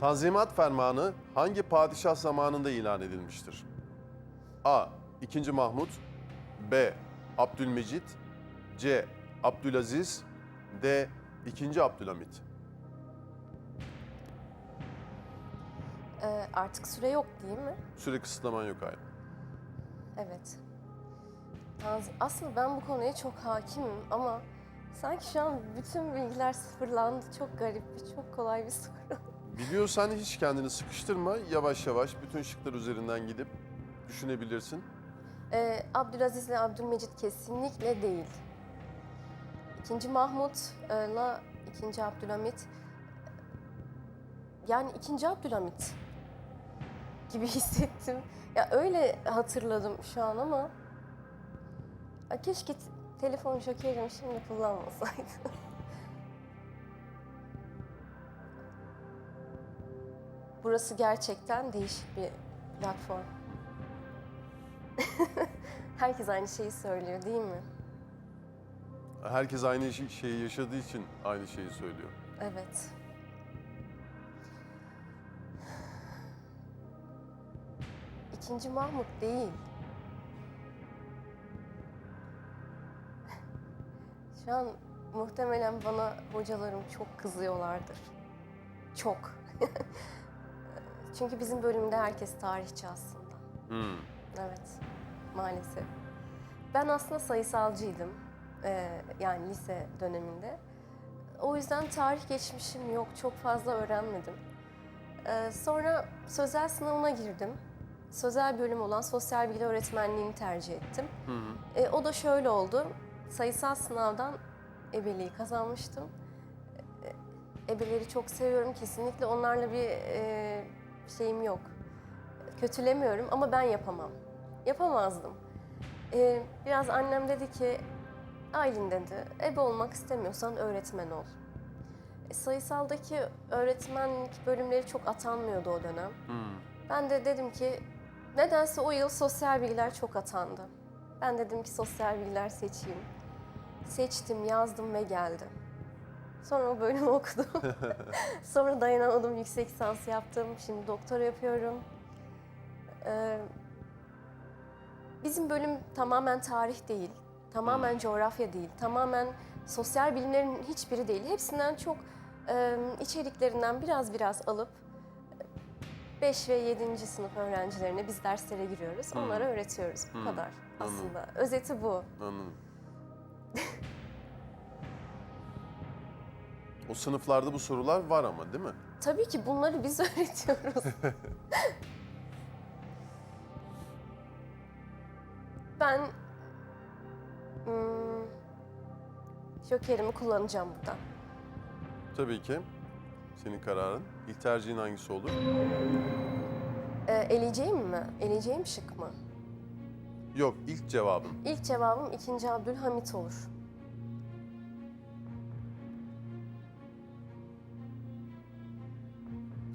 Tanzimat Fermanı hangi padişah zamanında ilan edilmiştir? A. 2. Mahmut B. Abdülmecit C. Abdülaziz D. 2. Abdülhamit Ee, artık süre yok değil mi? Süre kısıtlaman yok aynı. Evet. Tanzi- Aslında ben bu konuya çok hakimim ama sanki şu an bütün bilgiler sıfırlandı. Çok garip bir, çok kolay bir soru. Biliyorsan hiç kendini sıkıştırma. Yavaş yavaş bütün şıklar üzerinden gidip düşünebilirsin. Ee, Abdülaziz ile Abdülmecit kesinlikle değil. İkinci Mahmut'la ikinci Abdülhamit yani ikinci Abdülhamit gibi hissettim. Ya öyle hatırladım şu an ama ya keşke telefon jokerimi şimdi kullanmasaydım. Burası gerçekten değişik bir platform. Herkes aynı şeyi söylüyor değil mi? Herkes aynı şey- şeyi yaşadığı için aynı şeyi söylüyor. Evet. İkinci Mahmut değil. Şu an muhtemelen bana hocalarım çok kızıyorlardır. Çok. Çünkü bizim bölümde herkes tarihçi aslında. Hmm. Evet, maalesef. Ben aslında sayısalcıydım. Ee, yani lise döneminde. O yüzden tarih geçmişim yok, çok fazla öğrenmedim. Ee, sonra sözel sınavına girdim. Sözel bölüm olan sosyal bilgi öğretmenliğini tercih ettim. Hı hı. Ee, o da şöyle oldu. Sayısal sınavdan ebeliği kazanmıştım. Ee, Ebeleri çok seviyorum. Kesinlikle onlarla bir e, şeyim yok. Kötülemiyorum ama ben yapamam. Yapamazdım. Ee, biraz annem dedi ki, Aylin dedi, ebe olmak istemiyorsan öğretmen ol. E, sayısaldaki öğretmenlik bölümleri çok atanmıyordu o dönem. Hmm. Ben de dedim ki nedense o yıl sosyal bilgiler çok atandı. Ben dedim ki sosyal bilgiler seçeyim. Seçtim, yazdım ve geldim. Sonra o bölümü okudum. Sonra dayanamadım, yüksek lisans yaptım. Şimdi doktora yapıyorum. Ee, bizim bölüm tamamen tarih değil, tamamen coğrafya değil, tamamen sosyal bilimlerin hiçbiri değil. Hepsinden çok e, içeriklerinden biraz biraz alıp 5 ve 7. sınıf öğrencilerine biz derslere giriyoruz. Onlara öğretiyoruz. Bu Hmm. kadar aslında. Özeti bu. Anladım. o sınıflarda bu sorular var ama değil mi? Tabii ki bunları biz öğretiyoruz. ben hmm, jokerimi kullanacağım burada. Tabii ki. Senin kararın. İlk tercihin hangisi olur? Ee, eleyeceğim mi? Eleyeceğim şık mı? Yok, ilk cevabın. İlk cevabım 2. Abdülhamit olur.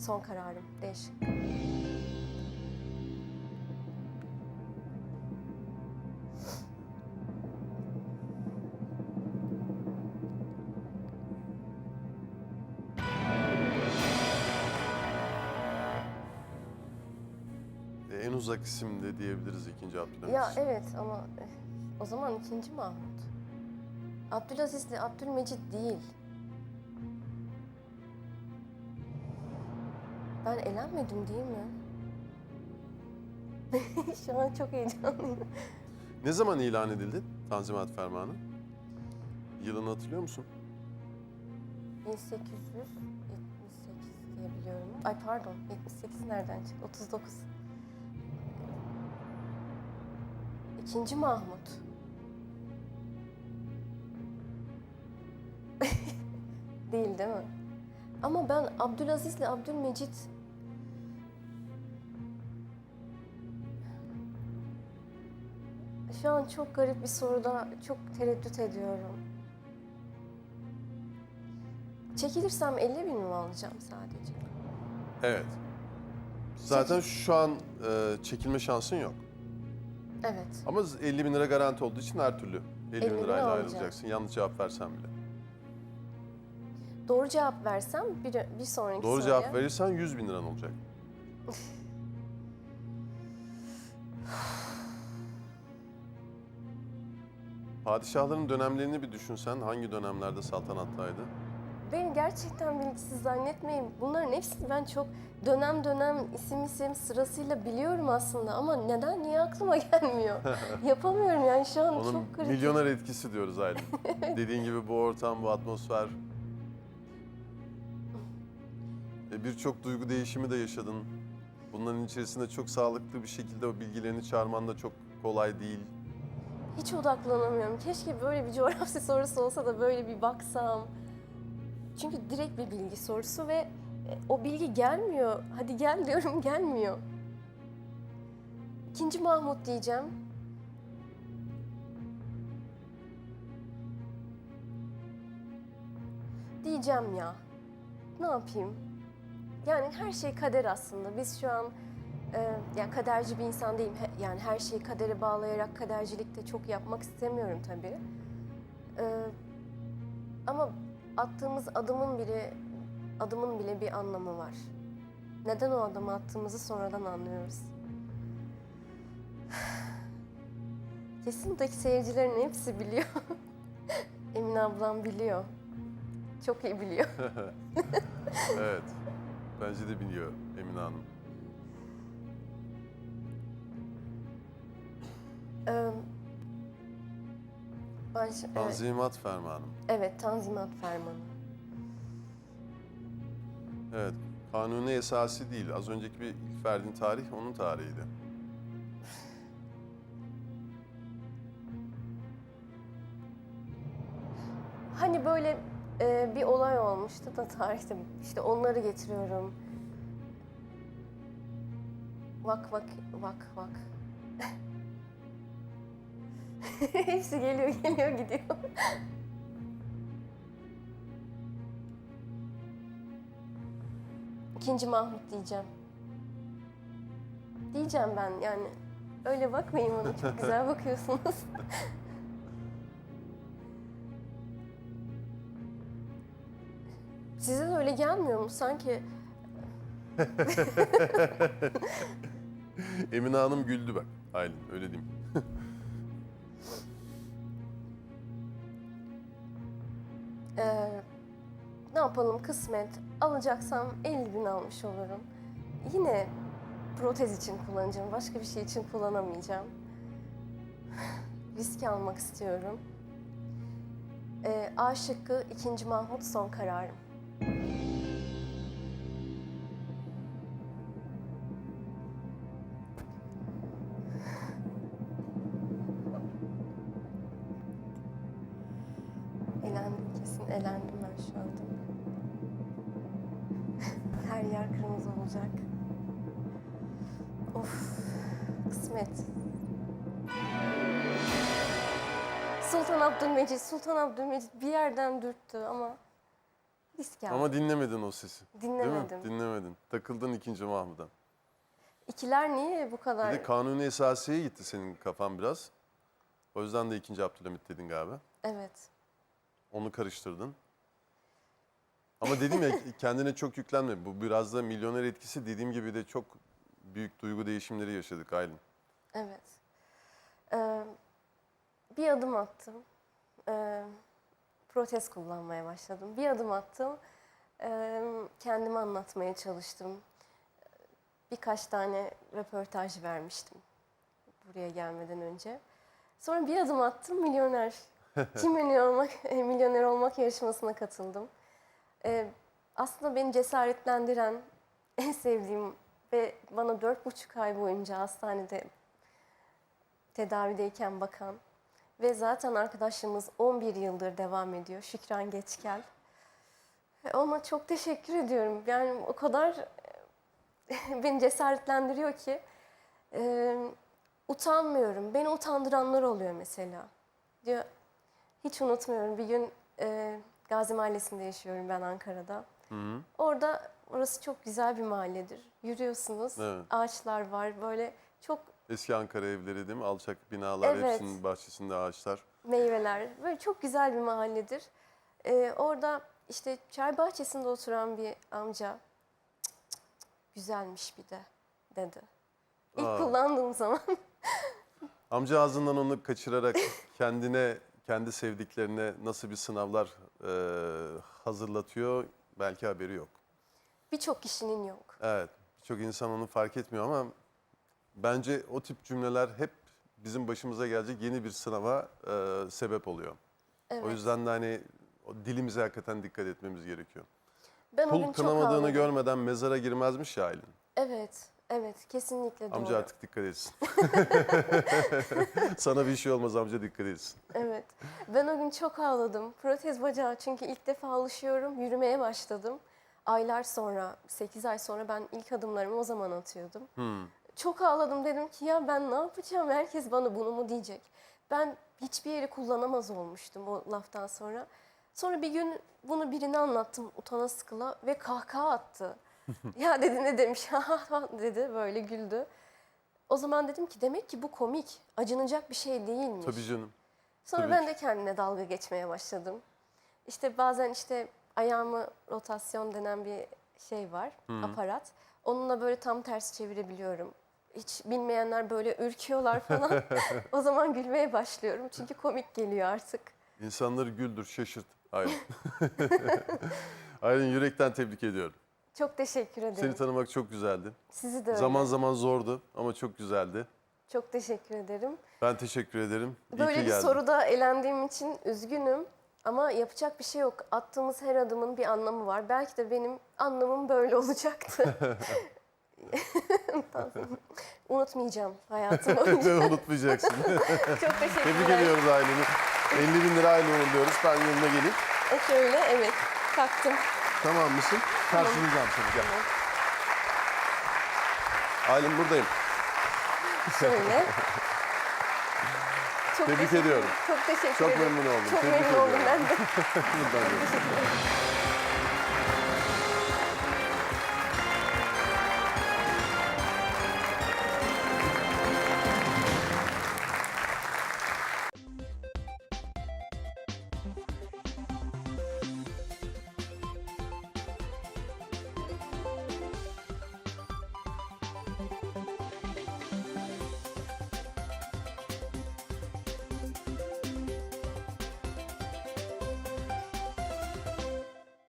Son kararım. Değişik. E, en uzak isim de diyebiliriz ikinci Abdülhamit Ya evet ama eh, o zaman ikinci Mahmut. Abdülaziz de Abdülmecit değil. Ben elenmedim değil mi? Şu an çok heyecanlıyım. Ne zaman ilan edildi Tanzimat Fermanı? Yılını hatırlıyor musun? 1878 diye biliyorum. Ay pardon 78 nereden çıktı? 39. İkinci Mahmut. Değil değil mi? Ama ben Abdülaziz ile Abdülmecit Şu an çok garip bir soruda çok tereddüt ediyorum. Çekilirsem 50 bin mi alacağım sadece? Evet. Zaten şu an e, çekilme şansın yok. Evet. Ama 50 bin lira garanti olduğu için her türlü 50 bin 50 bin lirayla alacağım. ayrılacaksın. Yanlış cevap versen bile. Doğru cevap versem bir, bir sonraki Doğru soruya... cevap verirsen 100 bin liran olacak. Padişahların dönemlerini bir düşünsen hangi dönemlerde saltanattaydı? Beni gerçekten bilgisiz zannetmeyin. Bunların hepsini ben çok dönem dönem isim isim sırasıyla biliyorum aslında ama neden niye aklıma gelmiyor? Yapamıyorum yani şu an Onun çok kritik. milyoner etkisi diyoruz Aylin. Dediğin gibi bu ortam, bu atmosfer. E, Birçok duygu değişimi de yaşadın. Bunların içerisinde çok sağlıklı bir şekilde o bilgilerini çağırman da çok kolay değil. Hiç odaklanamıyorum. Keşke böyle bir coğrafya sorusu olsa da böyle bir baksam. Çünkü direkt bir bilgi sorusu ve e, o bilgi gelmiyor. Hadi gel diyorum gelmiyor. İkinci Mahmut diyeceğim. Diyeceğim ya. Ne yapayım? Yani her şey kader aslında. Biz şu an ee, ya kaderci bir insan değilim. He- yani her şeyi kadere bağlayarak kadercilik de çok yapmak istemiyorum tabii. Ee, ama attığımız adımın bile adımın bile bir anlamı var. Neden o adımı attığımızı sonradan anlıyoruz. Kesinlikle seyircilerin hepsi biliyor. Emine ablam biliyor. Çok iyi biliyor. Evet. Bence de biliyor Emine Hanım. Ee, ben ş- evet. Tanzimat Fermanı. Evet, Tanzimat Fermanı. Evet. Kanuni esası değil. Az önceki bir ilk verdiğin tarih onun tarihiydi. Hani böyle e, bir olay olmuştu da tarihte. İşte onları getiriyorum. Vak vak vak vak. Hepsi geliyor geliyor gidiyor. İkinci Mahmut diyeceğim. Diyeceğim ben yani. Öyle bakmayın bana çok güzel bakıyorsunuz. Size de öyle gelmiyor mu? Sanki Emine Hanım güldü bak. Aylin öyle diyeyim. Ee, ne yapalım kısmet. Alacaksam 50 bin almış olurum. Yine protez için kullanacağım. Başka bir şey için kullanamayacağım. Risk almak istiyorum. Ee, A şıkkı 2. Mahmut son kararım. Of, kısmet. Sultan Abdülmecit, Sultan Abdülmecit bir yerden dürttü ama risk aldım. Ama dinlemedin o sesi. Dinlemedim. Değil mi? Dinlemedin. Takıldın ikinci Mahmud'a. İkiler niye bu Bir kadar? de Kanuni Esasiye'ye gitti senin kafan biraz. O yüzden de ikinci Abdülhamit dedin galiba. Evet. Onu karıştırdın. Ama dedim ya kendine çok yüklenme. Bu biraz da milyoner etkisi dediğim gibi de çok büyük duygu değişimleri yaşadık Aylin. Evet. Ee, bir adım attım. Ee, protez kullanmaya başladım. Bir adım attım. Ee, kendimi anlatmaya çalıştım. Birkaç tane röportaj vermiştim buraya gelmeden önce. Sonra bir adım attım milyoner. Kim milyoner olmak, e, milyoner olmak yarışmasına katıldım. Ee, aslında beni cesaretlendiren, en sevdiğim ve bana dört buçuk ay boyunca hastanede tedavideyken bakan ve zaten arkadaşlığımız 11 yıldır devam ediyor. Şükran Geçkel. Ve Ona çok teşekkür ediyorum. Yani o kadar e, beni cesaretlendiriyor ki e, utanmıyorum. Beni utandıranlar oluyor mesela. Diyor, hiç unutmuyorum. Bir gün e, Gazi Mahallesi'nde yaşıyorum ben Ankara'da. Hı -hı. Orada orası çok güzel bir mahalledir. Yürüyorsunuz, Evet. ağaçlar var. Böyle çok Eski Ankara evleri değil mi? Alçak binalar, Evet. hepsinin bahçesinde ağaçlar. meyveler. Böyle çok güzel bir mahalledir. Ee, orada işte çay bahçesinde oturan bir amca "Cık, cık, cık, güzelmiş bir de dedi. İlk Aa. kullandığım zaman Amca ağzından onu kaçırarak kendine, kendi sevdiklerine nasıl bir sınavlar e, hazırlatıyor belki haberi yok. birçok kişinin yok. Evet, birçok insan onu fark etmiyor ama bence o tip cümleler hep bizim başımıza gelecek yeni bir sınava e, sebep oluyor. Evet. O yüzden de hani o dilimize hakikaten dikkat etmemiz gerekiyor. ben o gün Kul çok kınamadığını ağladım. görmeden mezara girmezmiş ya Aylin. Evet, evet kesinlikle doğru. Amca artık dikkat etsin. Sana bir şey olmaz amca dikkat etsin. Evet. Ben o gün çok ağladım. Protez bacağı çünkü ilk defa alışıyorum. Yürümeye başladım. Aylar sonra, 8 ay sonra ben ilk adımlarımı o zaman atıyordum. Hmm. Çok ağladım dedim ki ya ben ne yapacağım? Herkes bana bunu mu diyecek? Ben hiçbir yeri kullanamaz olmuştum o laftan sonra. Sonra bir gün bunu birine anlattım utana sıkıla ve kahkaha attı. ya dedi ne demiş dedi böyle güldü. O zaman dedim ki demek ki bu komik, acınacak bir şey değilmiş. Tabii canım. Sonra Tabii ben ki. de kendine dalga geçmeye başladım. İşte bazen işte ayağımı rotasyon denen bir şey var, aparat. Onunla böyle tam tersi çevirebiliyorum. Hiç bilmeyenler böyle ürküyorlar falan. o zaman gülmeye başlıyorum çünkü komik geliyor artık. İnsanları güldür, şaşırt. Aylin. Aylin yürekten tebrik ediyorum. Çok teşekkür ederim. Seni tanımak çok güzeldi. Sizi de öyle. Zaman zaman zordu ama çok güzeldi. Çok teşekkür ederim. Ben teşekkür ederim. İyi Böyle bir geldin. soruda elendiğim için üzgünüm. Ama yapacak bir şey yok. Attığımız her adımın bir anlamı var. Belki de benim anlamım böyle olacaktı. Unutmayacağım hayatım boyunca. Unutmayacaksın. Çok teşekkürler. Tebrik ediyoruz Aylin'i. 50 bin lira Aylin uğurluyoruz. Ben yanına gelip. E şöyle evet taktım. Tamam mısın? Karşılayacağım seni. Gel. Aylin buradayım. Şöyle. Çok Tebrik teşekkür- ediyorum. Çok teşekkür Çok ederim. memnun oldum. Çok Tebrik memnun oldum ediyorum. ben de.